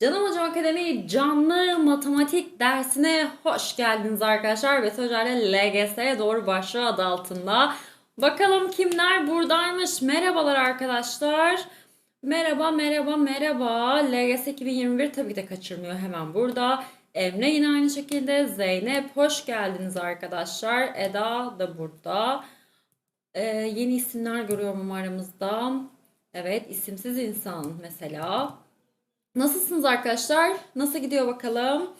Canım Hocam Akademi canlı matematik dersine hoş geldiniz arkadaşlar. Ve Hoca LGS'ye doğru başlıyor adı altında. Bakalım kimler buradaymış. Merhabalar arkadaşlar. Merhaba, merhaba, merhaba. LGS 2021 tabii ki de kaçırmıyor hemen burada. Emre yine aynı şekilde. Zeynep hoş geldiniz arkadaşlar. Eda da burada. Ee, yeni isimler görüyorum aramızda. Evet, isimsiz insan mesela. Nasılsınız arkadaşlar? Nasıl gidiyor bakalım?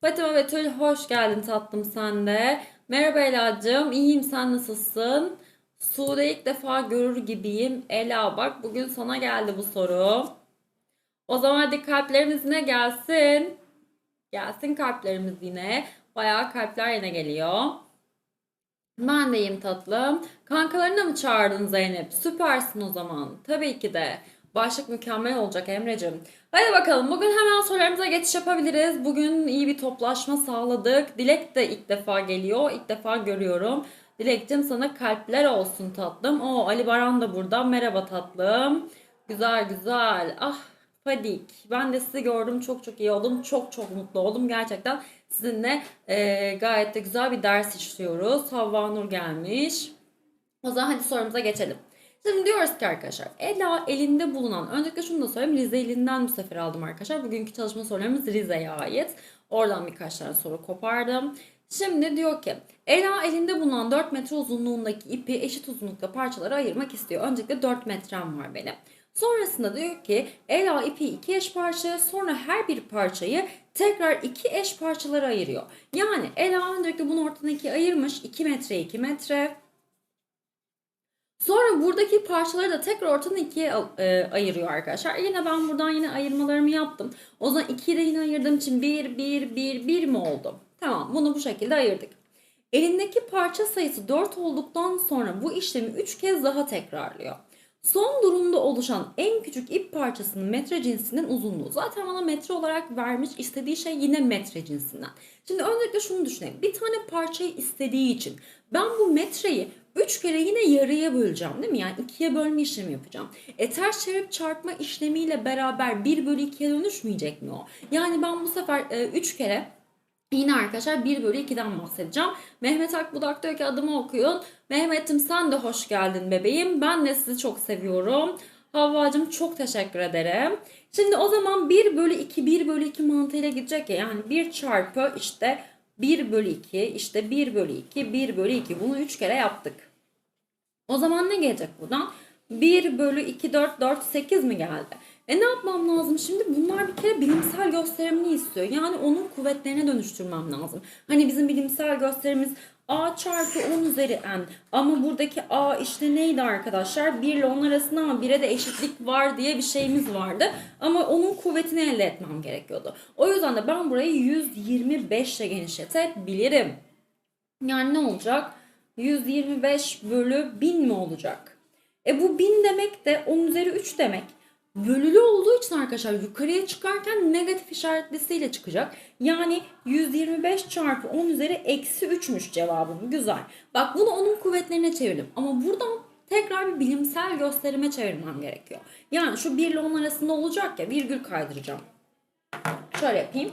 Fatima Betül hoş geldin tatlım sen de. Merhaba Ela'cığım. İyiyim sen nasılsın? Sude ilk defa görür gibiyim. Ela bak bugün sana geldi bu soru. O zaman hadi kalplerimiz yine gelsin. Gelsin kalplerimiz yine. Bayağı kalpler yine geliyor. Ben de iyiyim tatlım. Kankalarını mı çağırdın Zeynep? Süpersin o zaman. Tabii ki de. Başlık mükemmel olacak Emre'cim. Hadi bakalım bugün hemen sorularımıza geçiş yapabiliriz. Bugün iyi bir toplaşma sağladık. Dilek de ilk defa geliyor. İlk defa görüyorum. Dilek'cim sana kalpler olsun tatlım. O Ali Baran da burada. Merhaba tatlım. Güzel güzel. Ah Fadik. Ben de sizi gördüm. Çok çok iyi oldum. Çok çok mutlu oldum. Gerçekten sizinle e, gayet de güzel bir ders işliyoruz. Havva Nur gelmiş. O zaman hadi sorumuza geçelim. Şimdi diyoruz ki arkadaşlar Ela elinde bulunan öncelikle şunu da söyleyeyim Rize elinden bu sefer aldım arkadaşlar. Bugünkü çalışma sorularımız Rize'ye ait. Oradan birkaç tane soru kopardım. Şimdi diyor ki Ela elinde bulunan 4 metre uzunluğundaki ipi eşit uzunlukta parçalara ayırmak istiyor. Öncelikle 4 metrem var benim. Sonrasında diyor ki Ela ipi iki eş parçaya sonra her bir parçayı tekrar iki eş parçalara ayırıyor. Yani Ela öncelikle bunu ortadan ikiye ayırmış. 2 metre 2 metre. Sonra buradaki parçaları da tekrar ortadan ikiye e, ayırıyor arkadaşlar. Yine ben buradan yine ayırmalarımı yaptım. O zaman 2'yi de yine ayırdığım için 1, 1, 1, 1 mi oldu? Tamam bunu bu şekilde ayırdık. Elindeki parça sayısı 4 olduktan sonra bu işlemi 3 kez daha tekrarlıyor. Son durumda oluşan en küçük ip parçasının metre cinsinden uzunluğu. Zaten bana metre olarak vermiş istediği şey yine metre cinsinden. Şimdi öncelikle şunu düşünelim. Bir tane parçayı istediği için ben bu metreyi 3 kere yine yarıya böleceğim değil mi? Yani 2'ye bölme işlemi yapacağım. E ters çevirip çarpma işlemiyle beraber 1 bölü 2'ye dönüşmeyecek mi o? Yani ben bu sefer 3 kere Yine arkadaşlar 1 bölü 2'den bahsedeceğim. Mehmet Akbudak diyor ki adımı okuyun. Mehmet'im sen de hoş geldin bebeğim. Ben de sizi çok seviyorum. Havvacım çok teşekkür ederim. Şimdi o zaman 1 bölü 2 1 bölü 2 mantığıyla gidecek ya. Yani 1 çarpı işte 1 bölü 2 işte 1 bölü 2 1 bölü 2 bunu 3 kere yaptık. O zaman ne gelecek buradan? 1 bölü 2 4 4 8 mi geldi? E ne yapmam lazım şimdi? Bunlar bir kere bilimsel gösterimini istiyor. Yani onun kuvvetlerine dönüştürmem lazım. Hani bizim bilimsel gösterimimiz A çarpı 10 üzeri n. Ama buradaki A işte neydi arkadaşlar? 1 ile 10 arasında ama 1'e de eşitlik var diye bir şeyimiz vardı. Ama onun kuvvetini elde etmem gerekiyordu. O yüzden de ben burayı 125 ile genişletebilirim. Yani ne olacak? 125 bölü 1000 mi olacak? E bu 1000 demek de 10 üzeri 3 demek. Bölülü olduğu için arkadaşlar yukarıya çıkarken negatif işaretlisiyle çıkacak. Yani 125 çarpı 10 üzeri eksi 3'müş cevabım. Güzel. Bak bunu onun kuvvetlerine çevirdim. Ama buradan tekrar bir bilimsel gösterime çevirmem gerekiyor. Yani şu 1 ile 10 arasında olacak ya virgül kaydıracağım. Şöyle yapayım.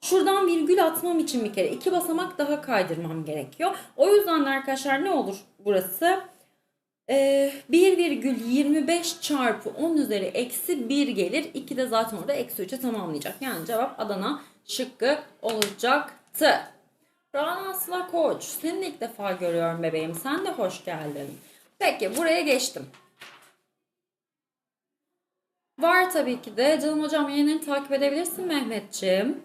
Şuradan virgül atmam için bir kere iki basamak daha kaydırmam gerekiyor. O yüzden de arkadaşlar ne olur burası? Ee, 1,25 çarpı 10 üzeri eksi 1 gelir. 2 de zaten orada eksi 3'e tamamlayacak. Yani cevap Adana şıkkı olacaktı. Rana Asla Koç. Seni ilk defa görüyorum bebeğim. Sen de hoş geldin. Peki buraya geçtim. Var tabii ki de. Canım hocam yayınlarını takip edebilirsin Mehmetciğim.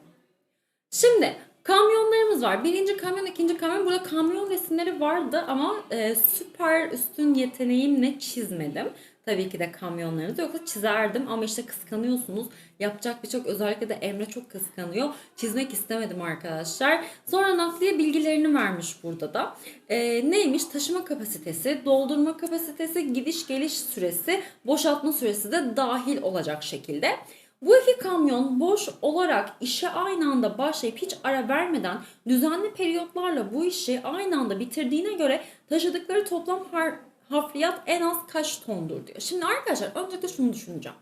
Şimdi kamyonlarımız var. Birinci kamyon, ikinci kamyon. Burada kamyon resimleri vardı ama e, süper üstün yeteneğimle çizmedim. Tabii ki de kamyonlarınızı yoksa çizerdim ama işte kıskanıyorsunuz. Yapacak birçok özellikle de Emre çok kıskanıyor. Çizmek istemedim arkadaşlar. Sonra nakliye bilgilerini vermiş burada da. E, neymiş? Taşıma kapasitesi, doldurma kapasitesi, gidiş geliş süresi, boşaltma süresi de dahil olacak şekilde. Bu iki kamyon boş olarak işe aynı anda başlayıp hiç ara vermeden düzenli periyotlarla bu işi aynı anda bitirdiğine göre taşıdıkları toplam hafriyat en az kaç tondur diyor. Şimdi arkadaşlar öncelikle şunu düşüneceğim.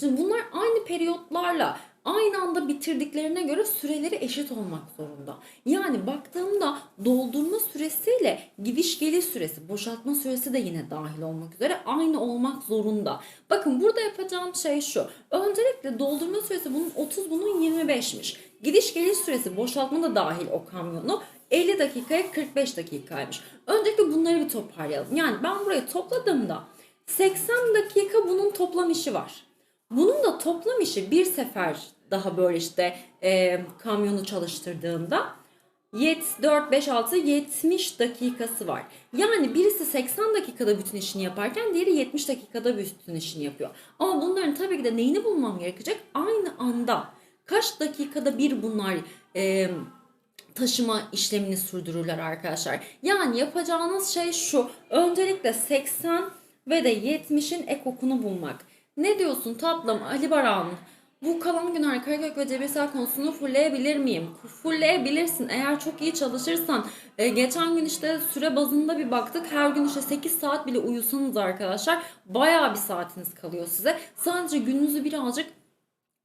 Şimdi bunlar aynı periyotlarla aynı anda bitirdiklerine göre süreleri eşit olmak zorunda. Yani baktığımda doldurma süresiyle gidiş geliş süresi, boşaltma süresi de yine dahil olmak üzere aynı olmak zorunda. Bakın burada yapacağım şey şu. Öncelikle doldurma süresi bunun 30, bunun 25'miş. Gidiş geliş süresi boşaltma da dahil o kamyonu 50 dakikaya 45 dakikaymış. Öncelikle bunları bir toparlayalım. Yani ben burayı topladığımda 80 dakika bunun toplam işi var. Bunun da toplam işi bir sefer daha böyle işte e, kamyonu çalıştırdığında 7, 4, 5, 6, 70 dakikası var. Yani birisi 80 dakikada bütün işini yaparken diğeri 70 dakikada bütün işini yapıyor. Ama bunların tabii ki de neyini bulmam gerekecek? Aynı anda kaç dakikada bir bunlar e, taşıma işlemini sürdürürler arkadaşlar. Yani yapacağınız şey şu. Öncelikle 80 ve de 70'in ekokunu bulmak. Ne diyorsun tatlım Ali Baran? Bu kalan günler karekök ve cebirsel konusunu fullleyebilir miyim? Fullleyebilirsin. Eğer çok iyi çalışırsan. E, geçen gün işte süre bazında bir baktık. Her gün işte 8 saat bile uyusanız arkadaşlar bayağı bir saatiniz kalıyor size. Sadece gününüzü birazcık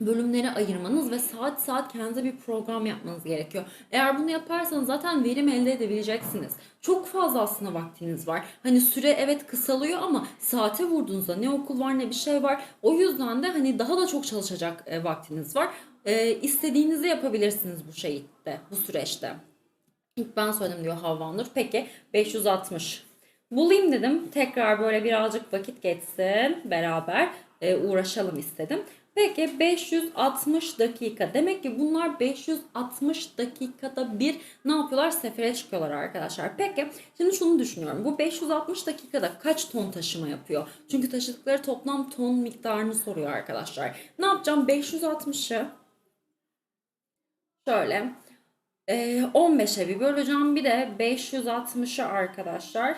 bölümlere ayırmanız ve saat saat kendinize bir program yapmanız gerekiyor. Eğer bunu yaparsanız zaten verim elde edebileceksiniz. Çok fazla aslında vaktiniz var. Hani süre evet kısalıyor ama saate vurduğunuzda ne okul var ne bir şey var. O yüzden de hani daha da çok çalışacak e, vaktiniz var. E, istediğinizi yapabilirsiniz bu şeyde, bu süreçte. İlk ben söyledim diyor Havva Nur. Peki 560. Bulayım dedim. Tekrar böyle birazcık vakit geçsin. Beraber e, uğraşalım istedim. Peki 560 dakika. Demek ki bunlar 560 dakikada bir ne yapıyorlar? Sefere çıkıyorlar arkadaşlar. Peki şimdi şunu düşünüyorum. Bu 560 dakikada kaç ton taşıma yapıyor? Çünkü taşıdıkları toplam ton miktarını soruyor arkadaşlar. Ne yapacağım? 560'ı şöyle e, 15'e bir böleceğim. Bir de 560'ı arkadaşlar.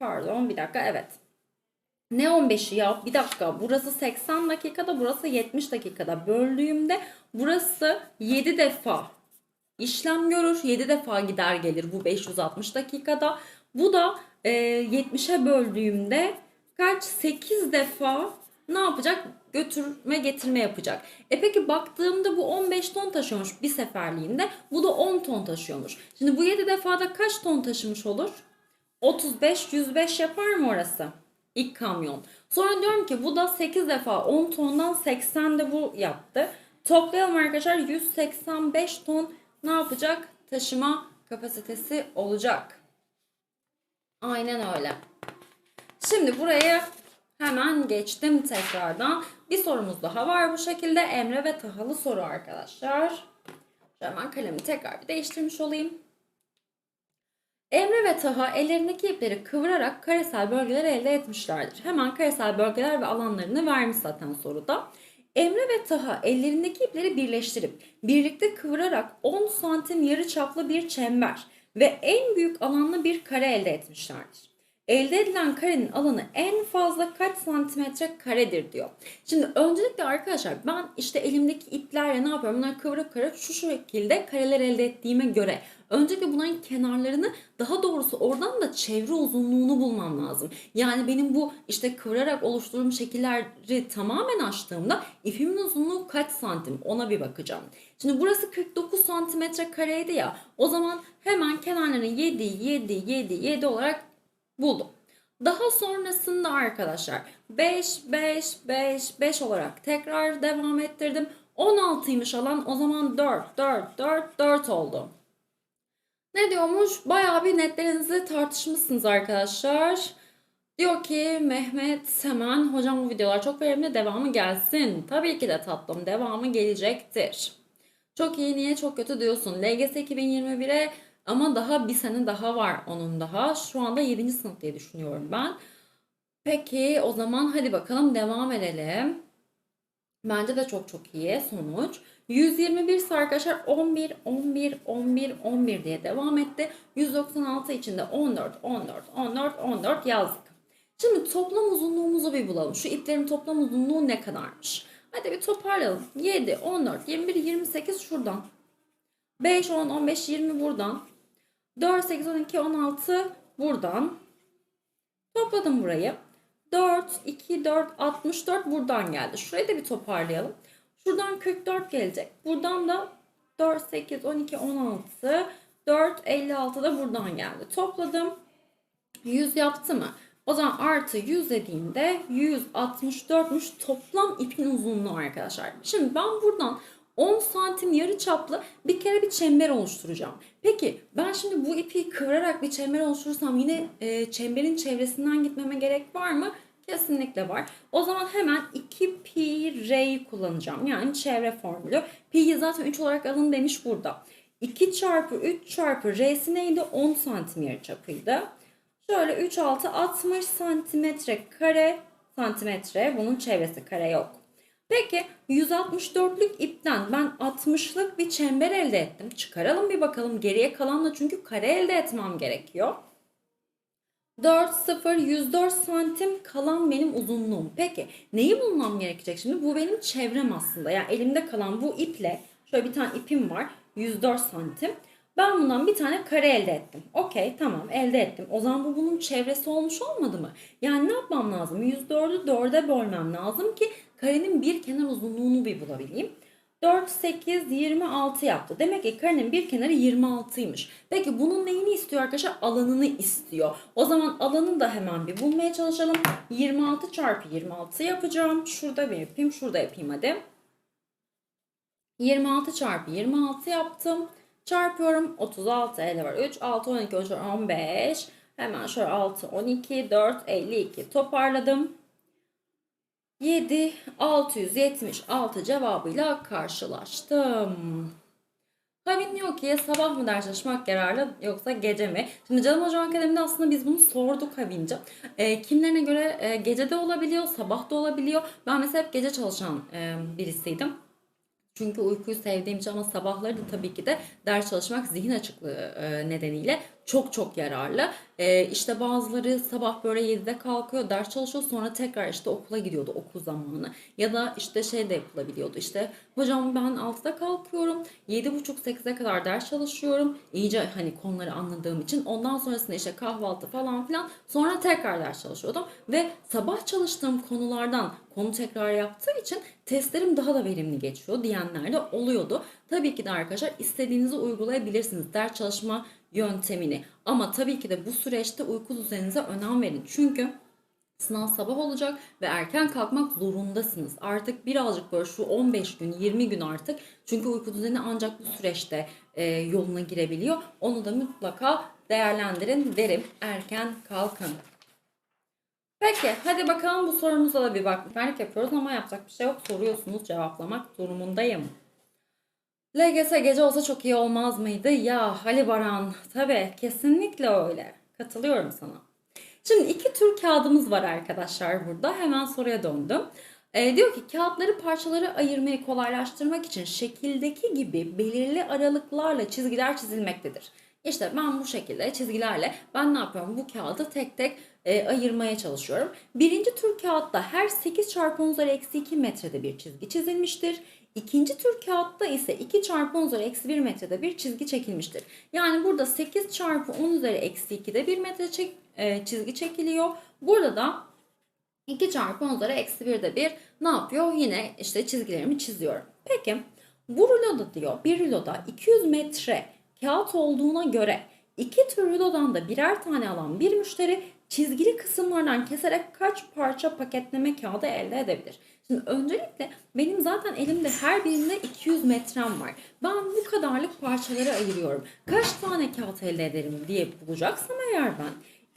Pardon bir dakika evet. Ne 15'i ya? Bir dakika. Burası 80 dakikada, burası 70 dakikada. Böldüğümde burası 7 defa işlem görür. 7 defa gider gelir bu 560 dakikada. Bu da e, 70'e böldüğümde kaç? 8 defa ne yapacak? Götürme getirme yapacak. E peki baktığımda bu 15 ton taşıyormuş bir seferliğinde. Bu da 10 ton taşıyormuş. Şimdi bu 7 defada kaç ton taşımış olur? 35, 105 yapar mı orası? İlk kamyon. Sonra diyorum ki bu da 8 defa 10 tondan 80 de bu yaptı. Toplayalım arkadaşlar 185 ton ne yapacak? Taşıma kapasitesi olacak. Aynen öyle. Şimdi buraya hemen geçtim tekrardan. Bir sorumuz daha var bu şekilde. Emre ve Tahalı soru arkadaşlar. Hemen kalemi tekrar bir değiştirmiş olayım. Emre ve Taha ellerindeki ipleri kıvırarak karesel bölgeler elde etmişlerdir. Hemen karesel bölgeler ve alanlarını vermiş zaten soruda. Emre ve Taha ellerindeki ipleri birleştirip birlikte kıvırarak 10 santim yarı çaplı bir çember ve en büyük alanlı bir kare elde etmişlerdir. Elde edilen karenin alanı en fazla kaç santimetre karedir diyor. Şimdi öncelikle arkadaşlar ben işte elimdeki iplerle ne yapıyorum? Bunları kıvırıp kıvırıp şu şekilde kareler elde ettiğime göre öncelikle bunların kenarlarını daha doğrusu oradan da çevre uzunluğunu bulmam lazım. Yani benim bu işte kıvırarak oluşturduğum şekilleri tamamen açtığımda ipimin uzunluğu kaç santim ona bir bakacağım. Şimdi burası 49 santimetre kareydi ya o zaman hemen kenarlarını 7 7 7 7 olarak buldum. Daha sonrasında arkadaşlar 5 5 5 5 olarak tekrar devam ettirdim. 16'ymış alan o zaman 4 4 4 4 oldu. Ne diyormuş? Bayağı bir netlerinizi tartışmışsınız arkadaşlar. Diyor ki Mehmet hemen hocam bu videolar çok verimli devamı gelsin. Tabii ki de tatlım devamı gelecektir. Çok iyi niye çok kötü diyorsun. LGS 2021'e ama daha bir sene daha var onun daha. Şu anda 7. sınıf diye düşünüyorum ben. Peki o zaman hadi bakalım devam edelim. Bence de çok çok iyi sonuç. 121 ise arkadaşlar 11, 11, 11, 11 diye devam etti. 196 içinde 14, 14, 14, 14 yazdık. Şimdi toplam uzunluğumuzu bir bulalım. Şu iplerin toplam uzunluğu ne kadarmış? Hadi bir toparlayalım. 7, 14, 21, 28 şuradan. 5, 10, 15, 20 buradan. 4, 8, 12, 16 buradan. Topladım burayı. 4, 2, 4, 64 buradan geldi. Şurayı da bir toparlayalım. Şuradan 44 gelecek. Buradan da 4, 8, 12, 16, 4, 56 da buradan geldi. Topladım. 100 yaptı mı? O zaman artı 100 dediğimde 164'müş toplam ipin uzunluğu arkadaşlar. Şimdi ben buradan 10 santim yarı çaplı bir kere bir çember oluşturacağım. Peki ben şimdi bu ipi kıvırarak bir çember oluşturursam yine e, çemberin çevresinden gitmeme gerek var mı? Kesinlikle var. O zaman hemen 2 pi r'yi kullanacağım. Yani çevre formülü. Pi'yi zaten 3 olarak alın demiş burada. 2 çarpı 3 çarpı r'si neydi? 10 santim yarı çapıydı. Şöyle 3 6 60 santimetre kare santimetre. Bunun çevresi kare yok. Peki 164'lük ipten ben 60'lık bir çember elde ettim. Çıkaralım bir bakalım geriye kalanla çünkü kare elde etmem gerekiyor. 4, 0, 104 santim kalan benim uzunluğum. Peki neyi bulmam gerekecek şimdi? Bu benim çevrem aslında. Yani elimde kalan bu iple şöyle bir tane ipim var. 104 santim. Ben bundan bir tane kare elde ettim. Okey tamam elde ettim. O zaman bu bunun çevresi olmuş olmadı mı? Yani ne yapmam lazım? 104'ü 4'e bölmem lazım ki karenin bir kenar uzunluğunu bir bulabileyim. 4, 8, 26 yaptı. Demek ki karenin bir kenarı 26'ymış. Peki bunun neyini istiyor arkadaşlar? Alanını istiyor. O zaman alanı da hemen bir bulmaya çalışalım. 26 çarpı 26 yapacağım. Şurada bir yapayım, şurada yapayım hadi. 26 çarpı 26 yaptım. Çarpıyorum. 36 elde var. 3, 6, 12, 13, 15. Hemen şöyle 6, 12, 4, 52 toparladım. 7, 676 cevabıyla karşılaştım. Tabii diyor ki sabah mı ders çalışmak yararlı yoksa gece mi? Şimdi Canım Hocam Akademi'de aslında biz bunu sorduk Havin'ce. E, kimlerine göre e, gece de olabiliyor, sabah da olabiliyor. Ben mesela hep gece çalışan e, birisiydim. Çünkü uykuyu sevdiğim için ama sabahları da tabii ki de ders çalışmak zihin açıklığı e, nedeniyle çok çok yararlı. E, işte bazıları sabah böyle 7'de kalkıyor, ders çalışıyor sonra tekrar işte okula gidiyordu okul zamanı. Ya da işte şey de yapılabiliyordu işte hocam ben 6'da kalkıyorum, 7.30-8'e kadar ders çalışıyorum. İyice hani konuları anladığım için ondan sonrasında işte kahvaltı falan filan sonra tekrar ders çalışıyordum. Ve sabah çalıştığım konulardan konu tekrar yaptığı için testlerim daha da verimli geçiyor diyenler de oluyordu. Tabii ki de arkadaşlar istediğinizi uygulayabilirsiniz ders çalışma yöntemini. Ama tabii ki de bu süreçte uyku düzeninize önem verin. Çünkü sınav sabah olacak ve erken kalkmak zorundasınız. Artık birazcık böyle şu 15 gün 20 gün artık çünkü uyku düzeni ancak bu süreçte e, yoluna girebiliyor. Onu da mutlaka değerlendirin derim. Erken kalkın. Peki hadi bakalım bu sorumuza da bir bak. Rehberlik yapıyoruz ama yapacak bir şey yok. Soruyorsunuz cevaplamak durumundayım. LGS gece olsa çok iyi olmaz mıydı? Ya Ali Baran tabii kesinlikle öyle. Katılıyorum sana. Şimdi iki tür kağıdımız var arkadaşlar burada. Hemen soruya döndüm. Ee, diyor ki kağıtları parçalara ayırmayı kolaylaştırmak için şekildeki gibi belirli aralıklarla çizgiler çizilmektedir. İşte ben bu şekilde çizgilerle ben ne yapıyorum? Bu kağıdı tek tek e, ayırmaya çalışıyorum. Birinci tür kağıtta her 8 çarpı 10 üzeri eksi 2 metrede bir çizgi çizilmiştir. İkinci tür kağıtta ise 2 çarpı 10 üzeri eksi 1 metrede bir çizgi çekilmiştir. Yani burada 8 çarpı 10 üzeri eksi 2'de bir metre çek, e, çizgi çekiliyor. Burada da 2 çarpı 10 üzeri eksi 1'de bir ne yapıyor? Yine işte çizgilerimi çiziyorum. Peki bu ruloda diyor bir ruloda 200 metre kağıt olduğuna göre iki tür rulodan da birer tane alan bir müşteri çizgili kısımlardan keserek kaç parça paketleme kağıdı elde edebilir? Şimdi öncelikle benim zaten elimde her birinde 200 metrem var. Ben bu kadarlık parçalara ayırıyorum. Kaç tane kağıt elde ederim diye bulacaksam eğer ben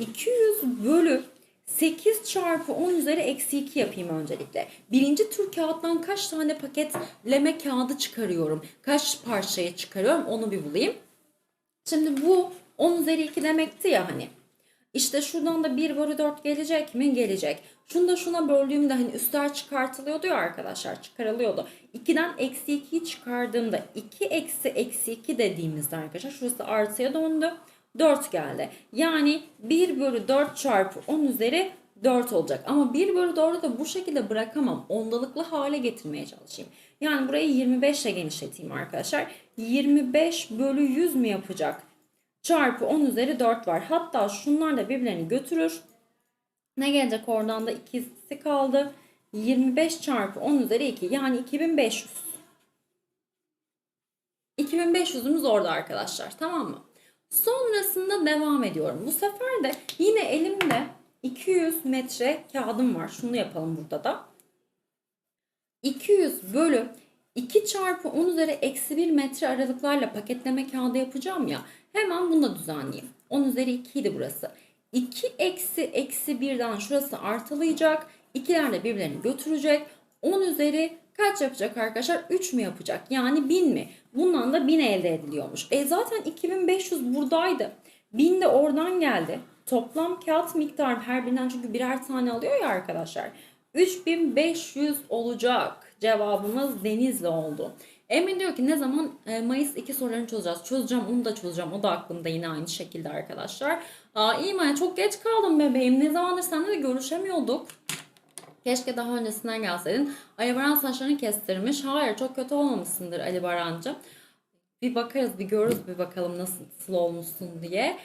200 bölü 8 çarpı 10 üzeri eksi 2 yapayım öncelikle. Birinci tür kağıttan kaç tane paketleme kağıdı çıkarıyorum? Kaç parçaya çıkarıyorum onu bir bulayım. Şimdi bu 10 üzeri 2 demekti ya hani. İşte şuradan da 1 bölü 4 gelecek mi? Gelecek. Şunu da şuna böldüğümde hani üstler çıkartılıyordu ya arkadaşlar çıkarılıyordu. 2'den eksi 2'yi çıkardığımda 2 eksi eksi 2 dediğimizde arkadaşlar şurası artıya döndü. 4 geldi. Yani 1 bölü 4 çarpı 10 üzeri 4 olacak. Ama 1 bölü 4'ü da bu şekilde bırakamam. Ondalıklı hale getirmeye çalışayım. Yani burayı 25 ile genişleteyim arkadaşlar. 25 bölü 100 mü yapacak? Çarpı 10 üzeri 4 var. Hatta şunlar da birbirlerini götürür. Ne gelecek oradan da ikisi kaldı. 25 çarpı 10 üzeri 2 yani 2500. 2500'ümüz orada arkadaşlar tamam mı? Sonrasında devam ediyorum. Bu sefer de yine elimde 200 metre kağıdım var. Şunu yapalım burada da. 200 bölü 2 çarpı 10 üzeri eksi 1 metre aralıklarla paketleme kağıdı yapacağım ya. Hemen bunu da düzenleyeyim. 10 üzeri 2 idi burası. 2 eksi eksi 1'den şurası artılayacak. İkiler de birbirlerini götürecek. 10 üzeri kaç yapacak arkadaşlar? 3 mü yapacak? Yani 1000 mi? Bundan da 1000 elde ediliyormuş. E zaten 2500 buradaydı. 1000 de oradan geldi. Toplam kağıt miktarı her birinden çünkü birer tane alıyor ya arkadaşlar. 3500 olacak. Cevabımız Denizli oldu. Emin diyor ki ne zaman E, Mayıs 2 sorularını çözeceğiz. Çözeceğim onu da çözeceğim. O da aklımda yine aynı şekilde arkadaşlar. Aa, iyi Maya çok geç kaldım bebeğim. Ne zamandır seninle de görüşemiyorduk. Keşke daha öncesinden gelseydin. Ali Baran saçlarını kestirmiş. Hayır çok kötü olmamışsındır Ali Barancığım. Bir bakarız bir görürüz bir bakalım nasıl olmuşsun diye.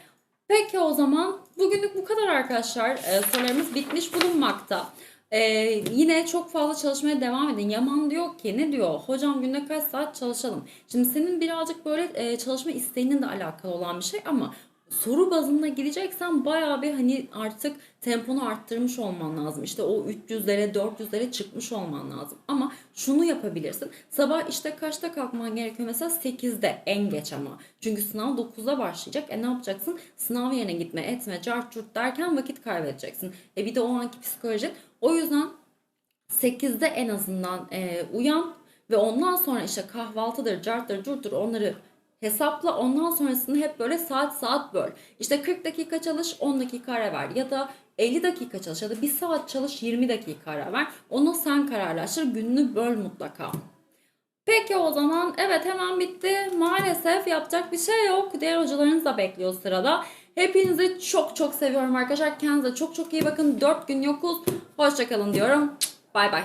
Peki o zaman bugünlük bu kadar arkadaşlar. Ee, sorularımız bitmiş bulunmakta. Ee, yine çok fazla çalışmaya devam edin. Yaman diyor ki ne diyor? Hocam günde kaç saat çalışalım? Şimdi senin birazcık böyle e, çalışma isteğinin de alakalı olan bir şey ama soru bazında gideceksen bayağı bir hani artık temponu arttırmış olman lazım. İşte o 300'lere 400'lere çıkmış olman lazım. Ama şunu yapabilirsin. Sabah işte kaçta kalkman gerekiyor? Mesela 8'de en geç ama. Çünkü sınav 9'da başlayacak. E ne yapacaksın? Sınav yerine gitme, etme, cart curt derken vakit kaybedeceksin. E bir de o anki psikolojin. O yüzden 8'de en azından e, uyan ve ondan sonra işte kahvaltıdır, carttır, curttur onları hesapla. Ondan sonrasını hep böyle saat saat böl. İşte 40 dakika çalış, 10 dakika ara ver. Ya da 50 dakika çalış ya da 1 saat çalış, 20 dakika ara ver. Onu sen kararlaştır. Gününü böl mutlaka. Peki o zaman evet hemen bitti. Maalesef yapacak bir şey yok. Diğer hocalarınız da bekliyor sırada. Hepinizi çok çok seviyorum arkadaşlar. Kendinize çok çok iyi bakın. 4 gün yokuz. Hoşçakalın diyorum. Bay bay.